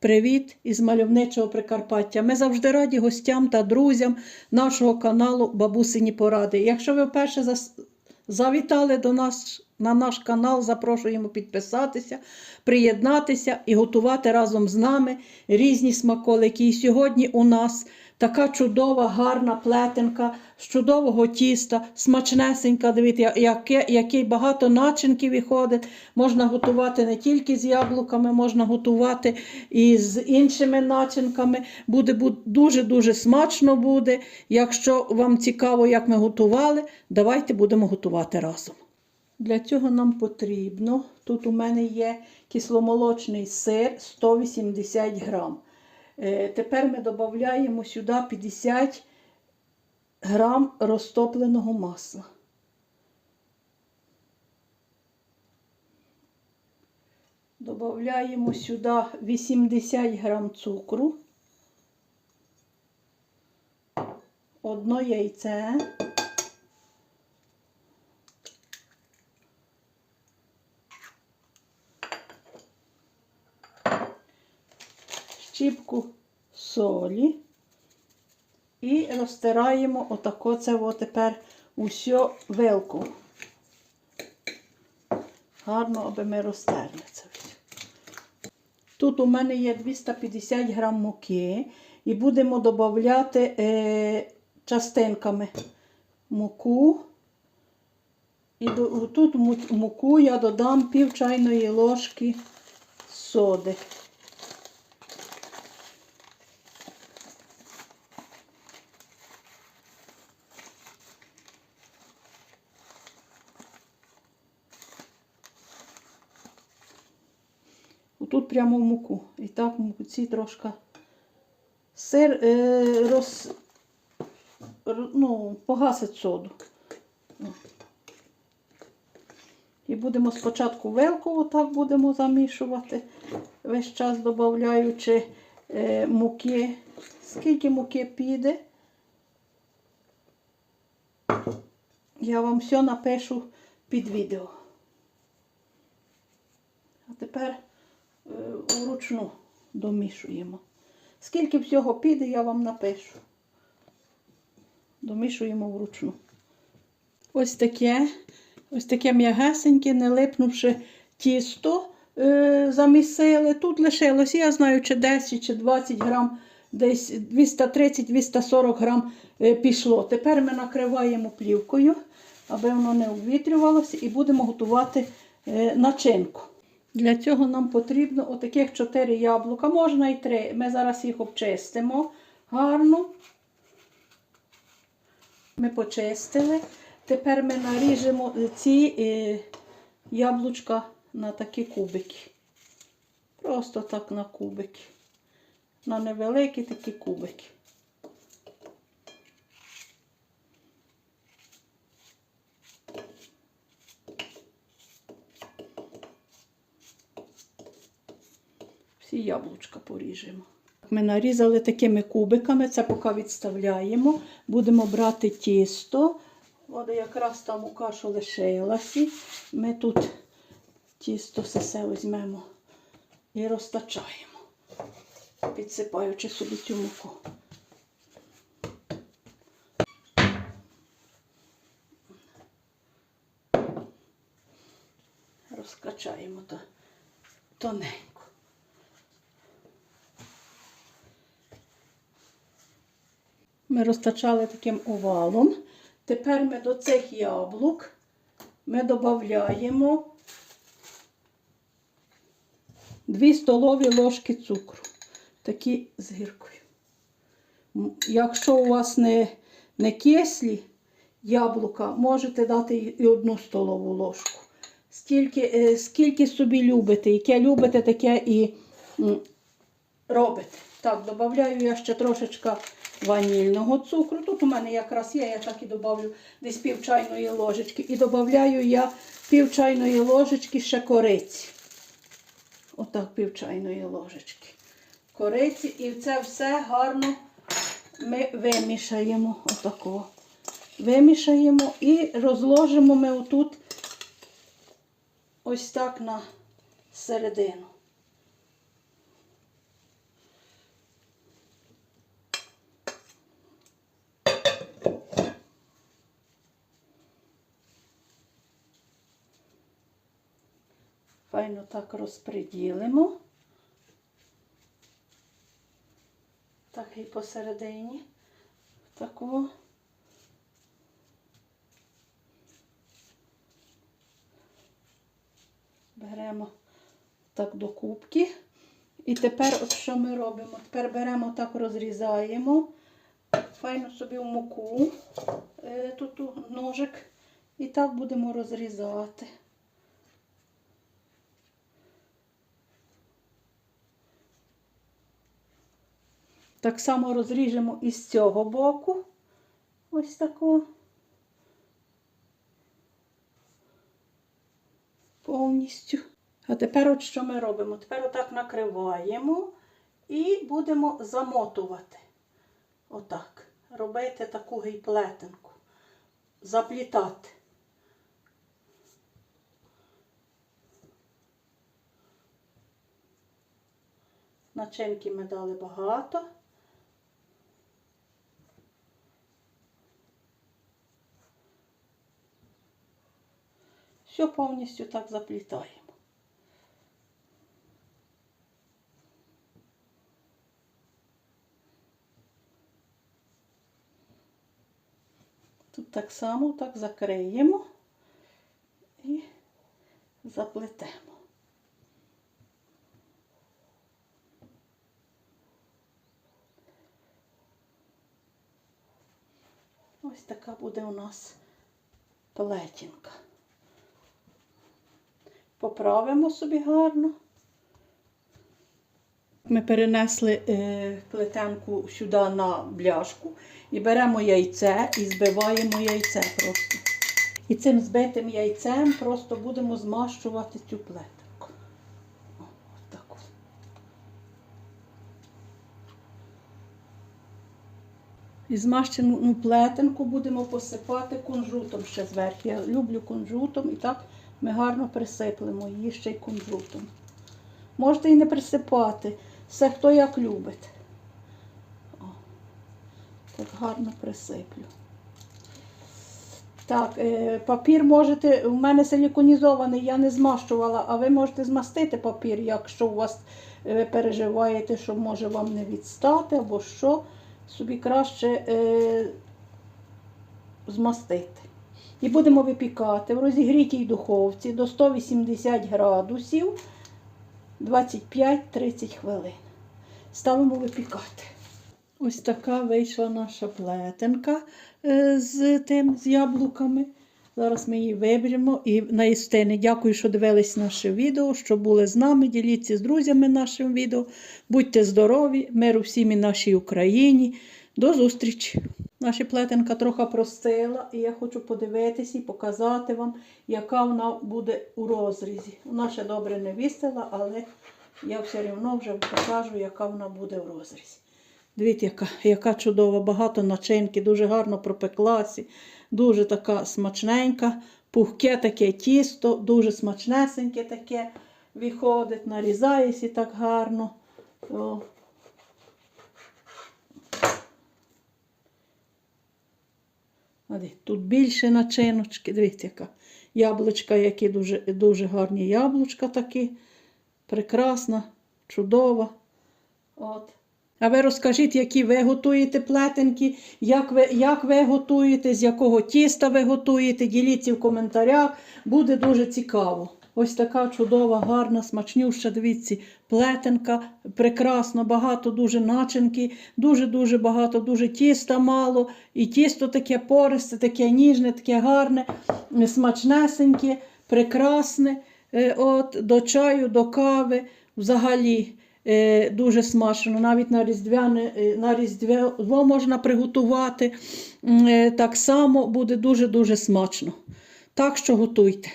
Привіт із мальовничого Прикарпаття. Ми завжди раді гостям та друзям нашого каналу Бабусині Поради. Якщо ви вперше завітали до нас на наш канал, запрошуємо підписатися, приєднатися і готувати разом з нами різні смаколики. І сьогодні у нас така чудова, гарна плетенка з чудового тіста, смачнесенька. Дивіться, яке, який багато начинків виходить. Можна готувати не тільки з яблуками, можна готувати і з іншими начинками. Буде дуже-дуже смачно буде. Якщо вам цікаво, як ми готували, давайте будемо готувати разом. Для цього нам потрібно, тут у мене є кисломолочний сир 180 грам. Е, Тепер ми додаємо сюди 50 грам розтопленого масла. Додаємо сюди 80 грам цукру, одно яйце. Щіпку солі і розтираємо отако це тепер усьо вилку. Гарно, аби ми розтерли це все. Тут у мене є 250 грам муки і будемо додати е, частинками муку. І тут муку я додам пів чайної ложки соди. Тут прямо в муку. І так в муці трошки сир е, роз, ну, погасить соду. І будемо спочатку вилку отак будемо замішувати, весь час додаючи е, муки. Скільки муки піде, я вам все напишу під відео. А тепер вручну домішуємо. Скільки всього піде, я вам напишу. Домішуємо вручну. Ось таке, ось таке м'ягесеньке, не липнувши тісто, е, замісили. Тут лишилось, я знаю, чи 10 чи 20 грам, десь 230-240 грам е, пішло. Тепер ми накриваємо плівкою, аби воно не обвітрювалося, і будемо готувати е, начинку. Для цього нам потрібно отаких 4 яблука, можна і 3. Ми зараз їх обчистимо гарно. Ми почистили. Тепер ми наріжемо ці е, яблучка на такі кубики. Просто так на кубики. На невеликі такі кубики. Всі яблучка поріжемо. Ми нарізали такими кубиками, це поки відставляємо. Будемо брати тісто. От якраз там мука, що лишилася. Ми тут тісто все візьмемо і розтачаємо, підсипаючи собі цю муку. Розкачаємо то тоненько. Ми розтачали таким овалом. Тепер ми до цих яблук ми додаємо 2 столові ложки цукру. Такі з гіркою. Якщо у вас не, не кислі яблука, можете дати і- одну столову ложку. Скільки, е, скільки собі любите, яке любите, таке і робите. Так, додаю я ще трошечка ванільного цукру. Тут у мене якраз є, я так і додаю десь пів чайної ложечки. І додаю я пів чайної ложечки ще кориці. Отак пів чайної ложечки. Кориці. І це все гарно ми вимішаємо. Отако. Вимішаємо і розложимо ми отут ось так на середину. Файно так розподілимо. Так і посередині. Такого. Беремо так до кубки. І тепер, от що ми робимо? Тепер беремо так, розрізаємо. Файно собі в муку. Е, тут ножик. І так будемо розрізати. Так само розріжемо і з цього боку. Ось таку. Повністю. А тепер от що ми робимо? Тепер отак накриваємо і будемо замотувати. Отак. Робити таку гейплетинку. Заплітати. Начинки ми дали багато. Все повністю так заплітаємо. Тут так само так закриємо і заплетемо. Ось така буде у нас плетінка. Поправимо собі гарно. Ми перенесли е, плетенку сюди на бляшку і беремо яйце і збиваємо яйце просто. І цим збитим яйцем просто будемо змащувати цю плетенку. О, отаку. І змащену плетенку будемо посипати кунжутом ще зверху. Я люблю кунжутом і так ми гарно присиплемо її ще й кунжутом. Можете і не присипати, все хто як любить. О, так гарно присиплю. Так, е, папір можете, у мене силіконізований, я не змащувала, а ви можете змастити папір, якщо у вас е, ви переживаєте, що може вам не відстати або що, собі краще е, змастити. І будемо випікати в розігрітій духовці до 180 градусів 25-30 хвилин. Ставимо випікати. Ось така вийшла наша плетенка е, з тим, з яблуками. Зараз ми її виберемо і наїстини. Дякую, що дивились наше відео, що були з нами. Діліться з друзями нашим відео. Будьте здорові, миру всім і нашій Україні. До зустрічі! Наша плетенка трохи простила, і я хочу подивитися і показати вам, яка вона буде у розрізі. Вона ще добре не вістила, але я все одно вже покажу, яка вона буде в розрізі. Дивіться, яка, яка чудова, багато начинки, дуже гарно пропеклася, дуже така смачненька, пухке таке тісто, дуже смачнесеньке таке виходить, нарізається так гарно. О. Тут більше начиночки, дивіться, яка яблучка, які дуже дуже гарні яблучка такі. Прекрасна, чудова. От. А ви розкажіть, які ви готуєте плетенки, як ви як ви готуєте, з якого тіста ви готуєте, діліться в коментарях, буде дуже цікаво. Ось така чудова, гарна, смачнюща, дивіться, плетенка, прекрасно, багато дуже начинки, дуже-дуже багато, дуже тіста мало. І тісто таке пористе, таке ніжне, таке гарне, смачнесеньке, прекрасне. Е, От, До чаю, до кави взагалі. Е, Дуже смачно, навіть на різдвяне, е, на різдво можна приготувати. Так само буде дуже-дуже смачно. Так що готуйте.